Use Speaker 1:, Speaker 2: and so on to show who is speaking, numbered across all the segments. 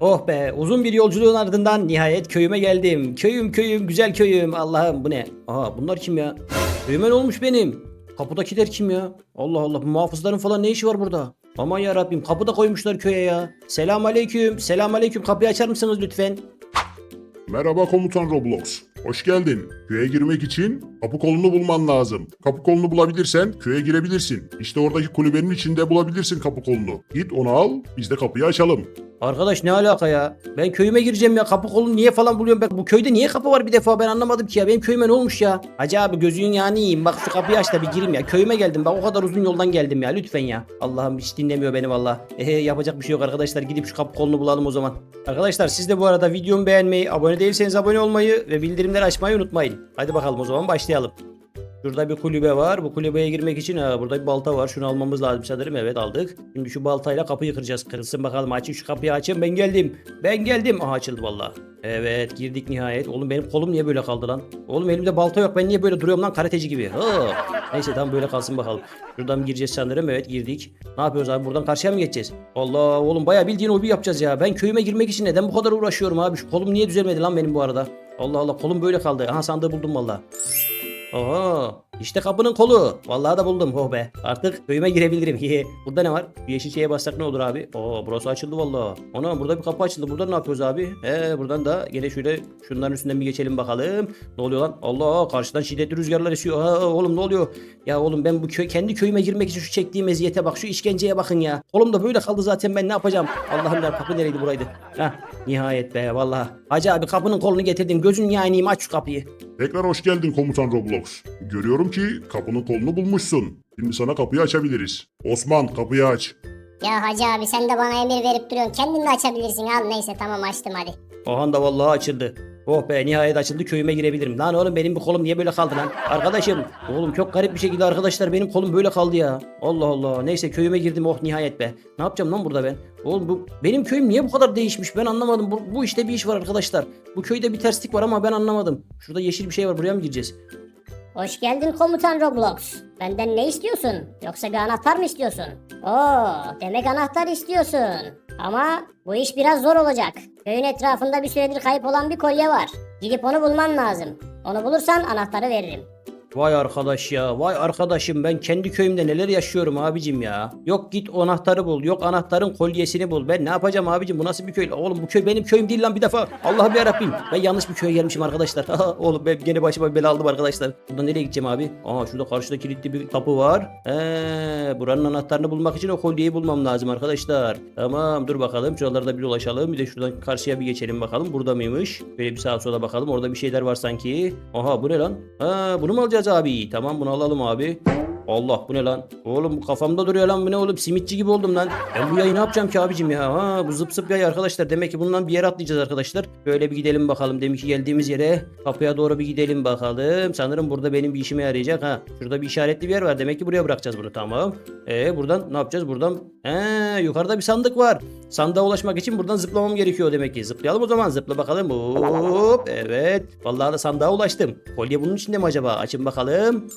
Speaker 1: Oh be uzun bir yolculuğun ardından nihayet köyüme geldim. Köyüm köyüm güzel köyüm. Allah'ım bu ne? Aha bunlar kim ya? Köyüme olmuş benim? Kapıdakiler kim ya? Allah Allah bu muhafızların falan ne işi var burada? Aman ya Rabbim kapıda koymuşlar köye ya. Selam aleyküm. Selam aleyküm. Kapıyı açar mısınız lütfen?
Speaker 2: Merhaba komutan Roblox. Hoş geldin. Köye girmek için kapı kolunu bulman lazım. Kapı kolunu bulabilirsen köye girebilirsin. İşte oradaki kulübenin içinde bulabilirsin kapı kolunu. Git onu al, biz de kapıyı açalım.
Speaker 1: Arkadaş ne alaka ya? Ben köyüme gireceğim ya. Kapı kolunu niye falan buluyorum ben? Bu köyde niye kapı var bir defa ben anlamadım ki ya. Benim köyüme ne olmuş ya? Hacı abi gözün yani yiyeyim. Bak şu kapıyı aç da bir gireyim ya. Köyüme geldim. Bak o kadar uzun yoldan geldim ya. Lütfen ya. Allah'ım hiç dinlemiyor beni valla. Ehe yapacak bir şey yok arkadaşlar. Gidip şu kapı kolunu bulalım o zaman. Arkadaşlar siz de bu arada videomu beğenmeyi, abone değilseniz abone olmayı ve bildirimleri açmayı unutmayın. Hadi bakalım o zaman başlayalım. Şurada bir kulübe var. Bu kulübeye girmek için ha, burada bir balta var. Şunu almamız lazım sanırım. Evet aldık. Şimdi şu baltayla kapıyı kıracağız. Kırılsın bakalım. Açın şu kapıyı açın. Ben geldim. Ben geldim. Aha açıldı valla. Evet girdik nihayet. Oğlum benim kolum niye böyle kaldı lan? Oğlum elimde balta yok. Ben niye böyle duruyorum lan karateci gibi? Ha. Neyse tamam böyle kalsın bakalım. Şuradan gireceğiz sanırım. Evet girdik. Ne yapıyoruz abi? Buradan karşıya mı geçeceğiz? Allah oğlum bayağı bildiğin hobi yapacağız ya. Ben köyüme girmek için neden bu kadar uğraşıyorum abi? Şu kolum niye düzelmedi lan benim bu arada? Allah Allah kolum böyle kaldı. Aha sandığı buldum valla. Oha işte kapının kolu. Vallahi da buldum. Oh be. Artık köyüme girebilirim. Burada ne var? Bir yeşil şeye bassak ne olur abi? Oo burası açıldı vallahi. Ana burada bir kapı açıldı. Burada ne yapıyoruz abi? He buradan da gene şöyle şunların üstünden bir geçelim bakalım. Ne oluyor lan? Allah karşıdan şiddetli rüzgarlar esiyor. Ha, oğlum ne oluyor? Ya oğlum ben bu köy kendi köyüme girmek için şu çektiğim eziyete bak. Şu işkenceye bakın ya. Kolum da böyle kaldı zaten ben ne yapacağım? Allah'ım ya kapı nereydi buraydı? Hah nihayet be vallahi. Hacı abi kapının kolunu getirdim. Gözün yanayım aç şu kapıyı.
Speaker 2: Tekrar hoş geldin komutan Roblox. Görüyorum ki kapının kolunu bulmuşsun. Şimdi sana kapıyı açabiliriz. Osman kapıyı aç.
Speaker 3: Ya hacı abi sen de bana emir verip duruyorsun. Kendin de açabilirsin. Al neyse tamam açtım hadi.
Speaker 1: Ohan da vallahi açıldı. Oh be nihayet açıldı köyüme girebilirim. Lan oğlum benim bu kolum niye böyle kaldı lan? Arkadaşım oğlum çok garip bir şekilde arkadaşlar benim kolum böyle kaldı ya. Allah Allah neyse köyüme girdim oh nihayet be. Ne yapacağım lan burada ben? Oğlum bu benim köyüm niye bu kadar değişmiş ben anlamadım. Bu, bu işte bir iş var arkadaşlar. Bu köyde bir terslik var ama ben anlamadım. Şurada yeşil bir şey var buraya mı gireceğiz?
Speaker 3: Hoş geldin komutan Roblox. Benden ne istiyorsun? Yoksa bir anahtar mı istiyorsun? Oo, demek anahtar istiyorsun. Ama bu iş biraz zor olacak. Köyün etrafında bir süredir kayıp olan bir kolye var. Gidip onu bulman lazım. Onu bulursan anahtarı veririm.
Speaker 1: Vay arkadaş ya vay arkadaşım ben kendi köyümde neler yaşıyorum abicim ya. Yok git anahtarı bul yok anahtarın kolyesini bul. Ben ne yapacağım abicim bu nasıl bir köy? Oğlum bu köy benim köyüm değil lan bir defa. Allah'ım yarabbim ben yanlış bir köye gelmişim arkadaşlar. Oğlum ben gene başıma bir bela aldım arkadaşlar. Buradan nereye gideceğim abi? Aa şurada karşıda kilitli bir kapı var. Ee, buranın anahtarını bulmak için o kolyeyi bulmam lazım arkadaşlar. Tamam dur bakalım şuralarda bir dolaşalım. Bir de şuradan karşıya bir geçelim bakalım. Burada mıymış? Böyle bir sağa sola bakalım. Orada bir şeyler var sanki. Aha bu ne lan? Ha bunu mu alacağız abi? Tamam bunu alalım abi. Allah bu ne lan? Oğlum bu kafamda duruyor lan bu ne oğlum simitçi gibi oldum lan. Ben bu yayı ne yapacağım ki abicim ya? Ha bu zıp zıp yay arkadaşlar. Demek ki bundan bir yere atlayacağız arkadaşlar. Böyle bir gidelim bakalım. Demek ki geldiğimiz yere kapıya doğru bir gidelim bakalım. Sanırım burada benim bir işime yarayacak ha. Şurada bir işaretli bir yer var. Demek ki buraya bırakacağız bunu tamam. Ee buradan ne yapacağız? Buradan ee, yukarıda bir sandık var. Sandığa ulaşmak için buradan zıplamam gerekiyor demek ki. Zıplayalım o zaman. Zıpla bakalım. Hop. Evet. Vallahi da sandığa ulaştım. Kolye bunun içinde mi acaba? Açın bakalım.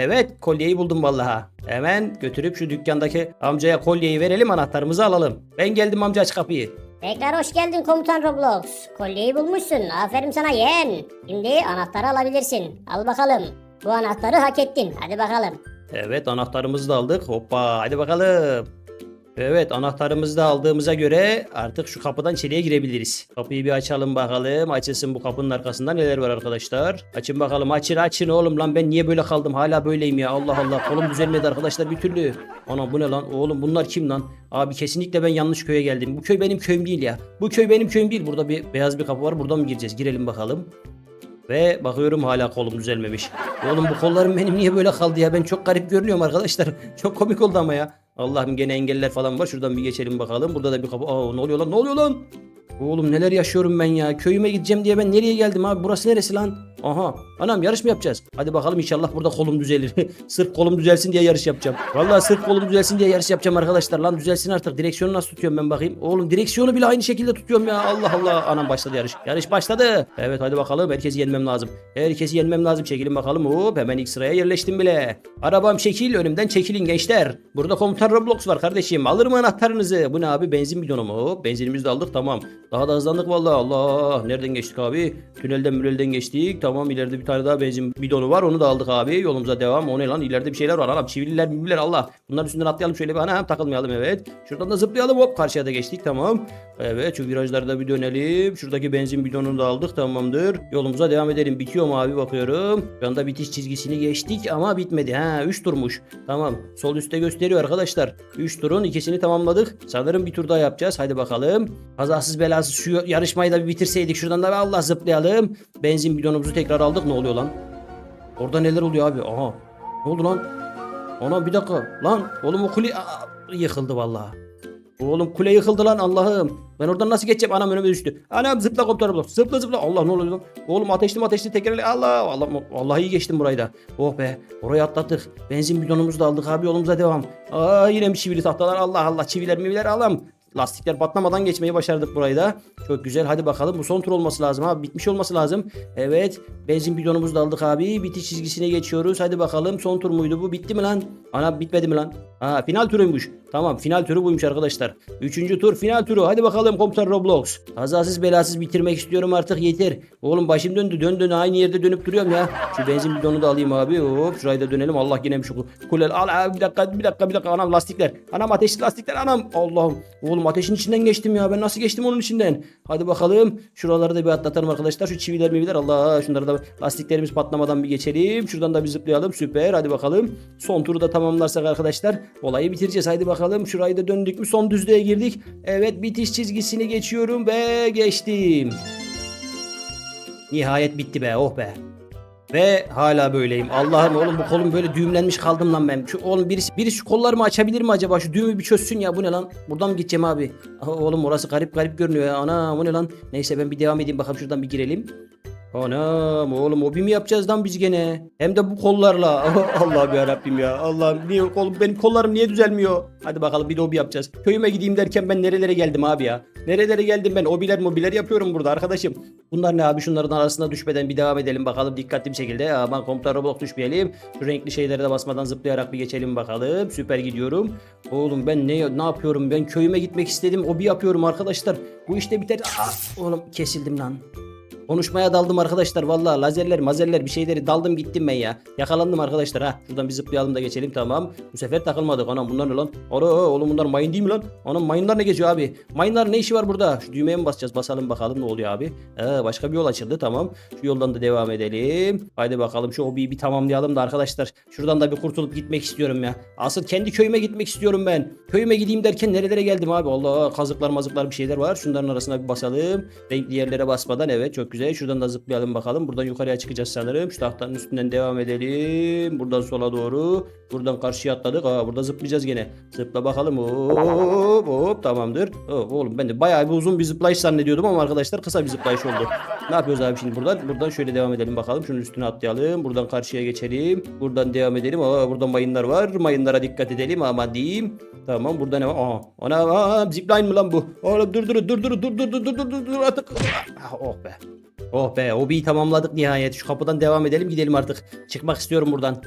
Speaker 1: Evet kolyeyi buldum vallahi. Hemen götürüp şu dükkandaki amcaya kolyeyi verelim anahtarımızı alalım. Ben geldim amca aç kapıyı.
Speaker 3: Tekrar hoş geldin komutan Roblox. Kolyeyi bulmuşsun. Aferin sana yeğen. Şimdi anahtarı alabilirsin. Al bakalım. Bu anahtarı hak ettin. Hadi bakalım.
Speaker 1: Evet anahtarımızı da aldık. Hoppa hadi bakalım. Evet anahtarımızı da aldığımıza göre artık şu kapıdan içeriye girebiliriz. Kapıyı bir açalım bakalım. Açılsın bu kapının arkasında neler var arkadaşlar. Açın bakalım açın açın oğlum lan ben niye böyle kaldım hala böyleyim ya Allah Allah kolum düzelmedi arkadaşlar bir türlü. Ana bu ne lan oğlum bunlar kim lan? Abi kesinlikle ben yanlış köye geldim. Bu köy benim köyüm değil ya. Bu köy benim köyüm değil. Burada bir beyaz bir kapı var buradan mı gireceğiz? Girelim bakalım. Ve bakıyorum hala kolum düzelmemiş. Oğlum bu kollarım benim niye böyle kaldı ya? Ben çok garip görünüyorum arkadaşlar. Çok komik oldu ama ya. Allah'ım gene engeller falan var. Şuradan bir geçelim bakalım. Burada da bir kapı. Aa ne oluyor lan? Ne oluyor lan? Oğlum neler yaşıyorum ben ya. Köyüme gideceğim diye ben nereye geldim abi? Burası neresi lan? Aha anam yarış mı yapacağız? Hadi bakalım inşallah burada kolum düzelir. sırf kolum düzelsin diye yarış yapacağım. Vallahi sırf kolum düzelsin diye yarış yapacağım arkadaşlar. Lan düzelsin artık. Direksiyonu nasıl tutuyorum ben bakayım. Oğlum direksiyonu bile aynı şekilde tutuyorum ya. Allah Allah. Anam başladı yarış. Yarış başladı. Evet hadi bakalım. Herkesi yenmem lazım. Herkesi yenmem lazım. Çekilin bakalım. Hop hemen ilk sıraya yerleştim bile. Arabam çekil. Önümden çekilin gençler. Burada komutan Roblox var kardeşim. Alırım anahtarınızı. Bu ne abi? Benzin bidonu mu? Hop benzinimizi de aldık. Tamam. Daha da hızlandık vallahi. Allah. Nereden geçtik abi? Tünelden mürelden geçtik. Tamam ileride bir tane daha benzin bidonu var. Onu da aldık abi. Yolumuza devam. O ne lan? İleride bir şeyler var. Anam çivililer miviller Allah. Bunların üstünden atlayalım şöyle bir. Anam takılmayalım evet. Şuradan da zıplayalım. Hop karşıya da geçtik. Tamam. Evet şu virajlarda bir dönelim. Şuradaki benzin bidonunu da aldık. Tamamdır. Yolumuza devam edelim. Bitiyor mu abi bakıyorum. Şu anda bitiş çizgisini geçtik ama bitmedi. Ha 3 turmuş. Tamam. Sol üstte gösteriyor arkadaşlar. 3 turun ikisini tamamladık. Sanırım bir tur daha yapacağız. Hadi bakalım. Kazasız belasız şu yarışmayı da bir bitirseydik. Şuradan da Allah zıplayalım. Benzin bidonumuzu tekrar aldık. Ne oluyor lan? Orada neler oluyor abi? Aha. Ne oldu lan? Ana bir dakika. Lan oğlum o kule Aa, yıkıldı vallahi. Oğlum kule yıkıldı lan Allah'ım. Ben oradan nasıl geçeceğim? Anam önüme düştü. Anam zıpla komutanım blok. Zıpla zıpla. Allah ne oluyor lan? Oğlum ateşli ateşli tekerle. Allah Allah Allah iyi geçtim burayı da. Oh be. Orayı atlattık. Benzin bidonumuzu da aldık abi yolumuza devam. Aa yine bir çivili tahtalar. Allah Allah çiviler miviler alam. Lastikler patlamadan geçmeyi başardık burayı da. Çok güzel. Hadi bakalım. Bu son tur olması lazım abi. Bitmiş olması lazım. Evet. Benzin bidonumuzu da aldık abi. Bitiş çizgisine geçiyoruz. Hadi bakalım. Son tur muydu bu? Bitti mi lan? Ana bitmedi mi lan? Ha final turuymuş. Tamam final turu buymuş arkadaşlar. Üçüncü tur final turu. Hadi bakalım komutan Roblox. Kazasız belasız bitirmek istiyorum artık yeter. Oğlum başım döndü dön dön aynı yerde dönüp duruyorum ya. Şu benzin bidonu da alayım abi. Hop şurayı da dönelim. Allah yine şu kulel. Al abi bir dakika bir dakika bir dakika. Anam lastikler. Anam ateşli lastikler anam. Allah'ım. Oğlum ateşin içinden geçtim ya. Ben nasıl geçtim onun içinden? Hadi bakalım. Şuraları da bir atlatalım arkadaşlar. Şu çiviler miviler. Allah şunları da lastiklerimiz patlamadan bir geçelim. Şuradan da bir zıplayalım. Süper. Hadi bakalım. Son turu da tamamlarsak arkadaşlar olayı bitireceğiz. Haydi bakalım. Şurayı da döndük mü? Son düzlüğe girdik. Evet bitiş çizgisini geçiyorum ve geçtim. Nihayet bitti be. Oh be. Ve hala böyleyim. Allah'ım oğlum bu kolum böyle düğümlenmiş kaldım lan ben. Şu oğlum birisi, birisi şu kollarımı açabilir mi acaba? Şu düğümü bir çözsün ya. Bu ne lan? Buradan mı gideceğim abi? Aha, oğlum orası garip garip görünüyor ya. Ana bu ne lan? Neyse ben bir devam edeyim bakalım şuradan bir girelim. Anam oğlum hobi mi yapacağız lan biz gene? Hem de bu kollarla. Allah'ım ya Rabbim ya. Allah'ım niye kolum benim kollarım niye düzelmiyor? Hadi bakalım bir de hobi yapacağız. Köyüme gideyim derken ben nerelere geldim abi ya? Nerelere geldim ben? Hobiler mobiler yapıyorum burada arkadaşım. Bunlar ne abi? Şunların arasına düşmeden bir devam edelim bakalım dikkatli bir şekilde. Aman komutan Roblox düşmeyelim. Şu renkli şeylere de basmadan zıplayarak bir geçelim bakalım. Süper gidiyorum. Oğlum ben ne ne yapıyorum? Ben köyüme gitmek istedim. Hobi yapıyorum arkadaşlar. Bu işte biter. Aa, oğlum kesildim lan. Konuşmaya daldım arkadaşlar vallahi lazerler mazerler bir şeyleri daldım gittim ben ya. Yakalandım arkadaşlar ha. Şuradan bir zıplayalım da geçelim tamam. Bu sefer takılmadık anam bunlar ne lan? Ana oğlum bunlar mayın değil mi lan? Anam mayınlar ne geziyor abi? Mayınlar ne işi var burada? Şu düğmeye mi basacağız? Basalım bakalım ne oluyor abi. Ee, başka bir yol açıldı tamam. Şu yoldan da devam edelim. Haydi bakalım şu hobiyi bir tamamlayalım da arkadaşlar. Şuradan da bir kurtulup gitmek istiyorum ya. Asıl kendi köyüme gitmek istiyorum ben. Köyüme gideyim derken nerelere geldim abi? Allah kazıklar mazıklar bir şeyler var. Şunların arasına bir basalım. Renkli yerlere basmadan evet çok güzel. Şuradan da zıplayalım bakalım. Buradan yukarıya çıkacağız sanırım. Şu tahtanın üstünden devam edelim. Buradan sola doğru. Buradan karşıya atladık. Aa, burada zıplayacağız gene. Zıpla bakalım. Hop hop tamamdır. Hop, oğlum ben de bayağı bir uzun bir zıplayış zannediyordum ama arkadaşlar kısa bir zıplayış oldu. Ne yapıyoruz abi şimdi buradan? Buradan şöyle devam edelim bakalım. Şunun üstüne atlayalım. Buradan karşıya geçelim. Buradan devam edelim. Aa, burada mayınlar var. Mayınlara dikkat edelim aman diyeyim. Tamam burada ne var? Aa, ana aa, zipline mı lan bu? Oğlum dur dur dur dur dur dur dur dur dur dur artık. Ah, oh be. Oh be hobiyi tamamladık nihayet. Şu kapıdan devam edelim gidelim artık. Çıkmak istiyorum buradan.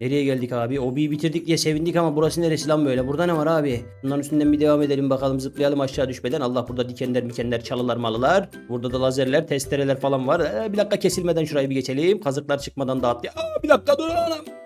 Speaker 1: Nereye geldik abi? Hobiyi bitirdik diye sevindik ama burası neresi lan böyle? Burada ne var abi? Bunların üstünden bir devam edelim bakalım zıplayalım aşağı düşmeden. Allah burada dikenler mikenler çalılar malılar. Burada da lazerler testereler falan var. Ee, bir dakika kesilmeden şurayı bir geçelim. Kazıklar çıkmadan dağıt. Aa, bir dakika dur anam.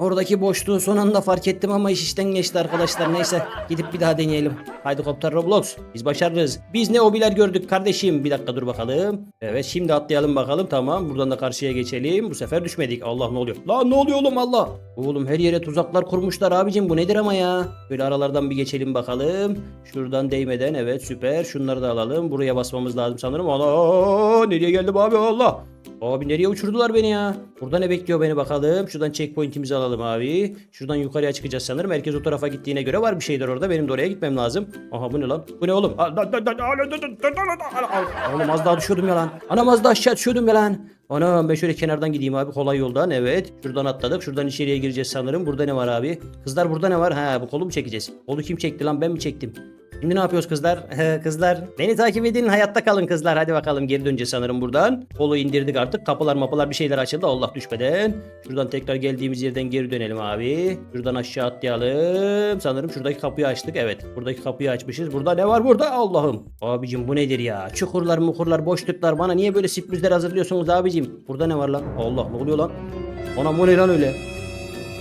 Speaker 1: Oradaki boşluğu son anda fark ettim ama iş işten geçti arkadaşlar. Neyse gidip bir daha deneyelim. Haydi Kopter Roblox. Biz başarırız. Biz ne hobiler gördük kardeşim. Bir dakika dur bakalım. Evet şimdi atlayalım bakalım. Tamam buradan da karşıya geçelim. Bu sefer düşmedik. Allah ne oluyor? Lan ne oluyor oğlum Allah? Oğlum her yere tuzaklar kurmuşlar abicim. Bu nedir ama ya? Böyle aralardan bir geçelim bakalım. Şuradan değmeden evet süper. Şunları da alalım. Buraya basmamız lazım sanırım. Allah nereye geldim abi Allah. Abi nereye uçurdular beni ya? Burada ne bekliyor beni bakalım. Şuradan checkpoint'imizi alalım abi. Şuradan yukarıya çıkacağız sanırım. Herkes o tarafa gittiğine göre var bir şeyler orada. Benim de oraya gitmem lazım. Aha bu ne lan? Bu ne oğlum? Oğlum az daha düşüyordum ya lan. Anam az daha aşağı düşüyordum ya lan. Anam ben şöyle kenardan gideyim abi kolay yoldan evet. Şuradan atladık şuradan içeriye gireceğiz sanırım. Burada ne var abi? Kızlar burada ne var? Ha bu kolu mu çekeceğiz? Kolu kim çekti lan ben mi çektim? Şimdi ne yapıyoruz kızlar? kızlar beni takip edin hayatta kalın kızlar. Hadi bakalım geri döneceğiz sanırım buradan. Kolu indirdik artık. Kapılar mapılar bir şeyler açıldı. Allah düşmeden. Şuradan tekrar geldiğimiz yerden geri dönelim abi. Şuradan aşağı atlayalım. Sanırım şuradaki kapıyı açtık. Evet. Buradaki kapıyı açmışız. Burada ne var burada? Allah'ım. Abicim bu nedir ya? Çukurlar mukurlar boşluklar. Bana niye böyle sürprizler hazırlıyorsunuz abicim? Burada ne var lan? Allah ne oluyor lan? Ona bu ne lan öyle?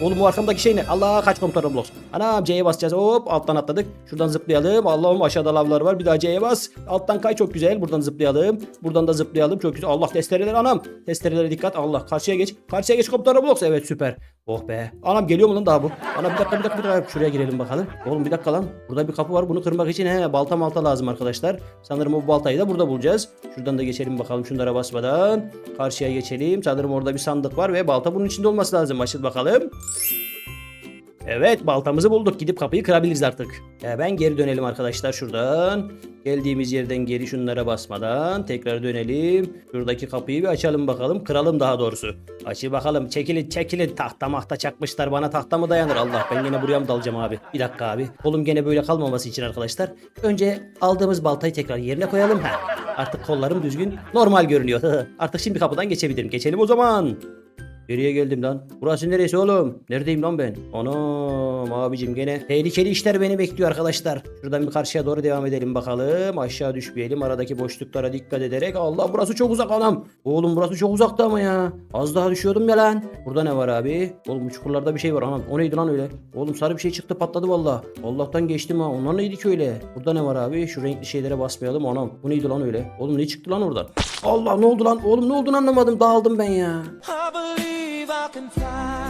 Speaker 1: Oğlum bu arkamdaki şey ne? Allah kaç komutan Roblox. Anam C'ye basacağız. Hop alttan atladık. Şuradan zıplayalım. Allah'ım aşağıda lavlar var. Bir daha C'ye bas. Alttan kay çok güzel. Buradan zıplayalım. Buradan da zıplayalım. Çok güzel. Allah testereler anam. Testerelere dikkat. Allah karşıya geç. Karşıya geç komutan Roblox. Evet süper. Oh be. Anam geliyor mu lan daha bu? Anam bir dakika bir dakika bir dakika. Şuraya girelim bakalım. Oğlum bir dakika lan. Burada bir kapı var. Bunu kırmak için he balta malta lazım arkadaşlar. Sanırım o baltayı da burada bulacağız. Şuradan da geçelim bakalım şunlara basmadan. Karşıya geçelim. Sanırım orada bir sandık var ve balta bunun içinde olması lazım. Açıl bakalım. Evet baltamızı bulduk. Gidip kapıyı kırabiliriz artık. Ya ben geri dönelim arkadaşlar şuradan. Geldiğimiz yerden geri şunlara basmadan tekrar dönelim. Şuradaki kapıyı bir açalım bakalım. Kıralım daha doğrusu. Açı bakalım. Çekilin çekilin. Tahta mahta çakmışlar. Bana tahta mı dayanır Allah. Ben yine buraya mı dalacağım abi? Bir dakika abi. Kolum gene böyle kalmaması için arkadaşlar. Önce aldığımız baltayı tekrar yerine koyalım. Ha. Artık kollarım düzgün. Normal görünüyor. artık şimdi kapıdan geçebilirim. Geçelim o zaman. Nereye geldim lan? Burası neresi oğlum? Neredeyim lan ben? Anam abicim gene tehlikeli işler beni bekliyor arkadaşlar. Şuradan bir karşıya doğru devam edelim bakalım. Aşağı düşmeyelim. Aradaki boşluklara dikkat ederek. Allah burası çok uzak anam. Oğlum burası çok uzakta ama ya. Az daha düşüyordum ya lan. Burada ne var abi? Oğlum bu çukurlarda bir şey var anam. O neydi lan öyle? Oğlum sarı bir şey çıktı patladı valla. Allah'tan geçtim ha. Onlar neydi ki öyle? Burada ne var abi? Şu renkli şeylere basmayalım anam. Bu neydi lan öyle? Oğlum ne çıktı lan oradan? Allah ne oldu lan? Oğlum ne olduğunu anlamadım. Dağıldım ben ya.
Speaker 4: I believe I can fly.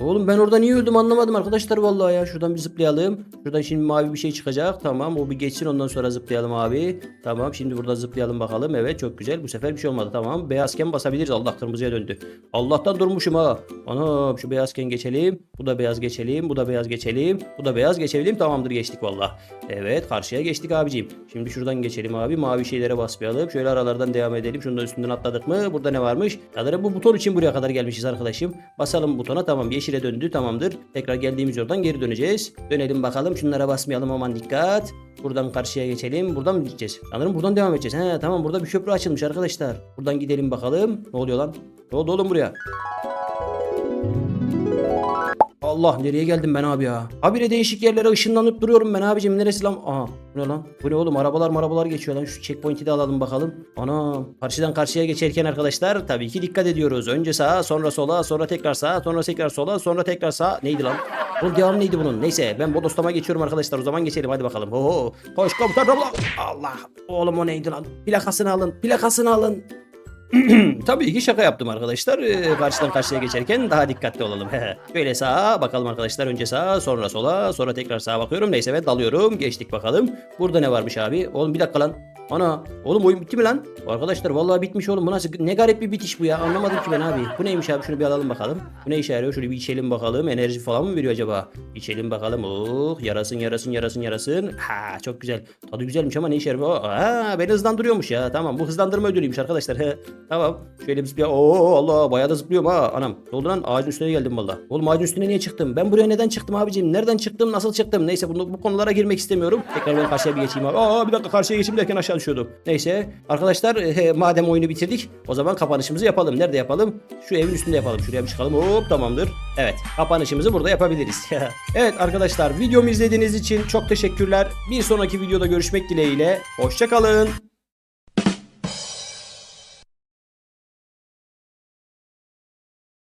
Speaker 1: Oğlum ben orada niye öldüm anlamadım arkadaşlar vallahi ya. Şuradan bir zıplayalım. Şuradan şimdi mavi bir şey çıkacak. Tamam o bir geçsin ondan sonra zıplayalım abi. Tamam şimdi burada zıplayalım bakalım. Evet çok güzel. Bu sefer bir şey olmadı. Tamam beyazken basabiliriz. Allah kırmızıya döndü. Allah'tan durmuşum ha. Anam şu beyazken geçelim. Bu da beyaz geçelim. Bu da beyaz geçelim. Bu da beyaz geçelim. Tamamdır geçtik valla. Evet karşıya geçtik abiciğim. Şimdi şuradan geçelim abi. Mavi şeylere basmayalım. Şöyle aralardan devam edelim. Şunu üstünden atladık mı? Burada ne varmış? Sanırım bu buton için buraya kadar gelmişiz arkadaşım. Basalım butona. Tamam yeşile döndü. Tamamdır. Tekrar geldiğimiz yoldan geri döneceğiz. Dönelim bakalım. Şunlara basmayalım aman dikkat. Buradan karşıya geçelim. Buradan mı gideceğiz? Sanırım buradan devam edeceğiz. He tamam burada bir köprü açılmış arkadaşlar. Buradan gidelim bakalım. Ne oluyor lan? Ne oldu oğlum buraya? Allah nereye geldim ben abi ya? Habire değişik yerlere ışınlanıp duruyorum ben abicim. Neresi lan? Aha bu ne lan? Bu ne oğlum? Arabalar marabalar geçiyor lan. Şu checkpoint'i de alalım bakalım. Ana karşıdan karşıya geçerken arkadaşlar tabii ki dikkat ediyoruz. Önce sağa sonra sola sonra tekrar sağa sonra tekrar sola sonra tekrar sağa. Neydi lan? Bunun devamı neydi bunun? Neyse ben bodoslama geçiyorum arkadaşlar. O zaman geçelim hadi bakalım. Ho ho. Koş komutan Roblox. Allah. Oğlum o neydi lan? Plakasını alın. Plakasını alın. Tabii ki şaka yaptım arkadaşlar. Ee, karşıdan karşıya geçerken daha dikkatli olalım. Şöyle sağa bakalım arkadaşlar. Önce sağa sonra sola sonra tekrar sağa bakıyorum. Neyse ben dalıyorum. Geçtik bakalım. Burada ne varmış abi? Oğlum bir dakika lan. Ana oğlum oyun bitti mi lan? Arkadaşlar vallahi bitmiş oğlum. Bu nasıl ne garip bir bitiş bu ya. Anlamadım ki ben abi. Bu neymiş abi? Şunu bir alalım bakalım. Bu ne işe yarıyor? Şöyle bir içelim bakalım. Enerji falan mı veriyor acaba? İçelim bakalım. Oh yarasın yarasın yarasın yarasın. Ha çok güzel. Tadı güzelmiş ama ne işe yarıyor? Ha beni hızlandırıyormuş ya. Tamam bu hızlandırma ödülüymüş arkadaşlar. tamam. Şöyle biz bir Oo Allah bayağı da zıplıyorum ha anam. Ne oldu lan? Ağacın üstüne geldim valla. Oğlum ağacın üstüne niye çıktım? Ben buraya neden çıktım abicim? Nereden çıktım? Nasıl çıktım? Neyse bunu, bu konulara girmek istemiyorum. Tekrar ben karşıya bir geçeyim abi. Aa bir dakika karşıya geçeyim derken aşağı düşüyordum. Neyse arkadaşlar eh, madem oyunu bitirdik o zaman kapanışımızı yapalım. Nerede yapalım? Şu evin üstünde yapalım. Şuraya bir çıkalım. Hop tamamdır. Evet kapanışımızı burada yapabiliriz. evet arkadaşlar videomu izlediğiniz için çok teşekkürler. Bir sonraki videoda görüşmek dileğiyle. Hoşçakalın.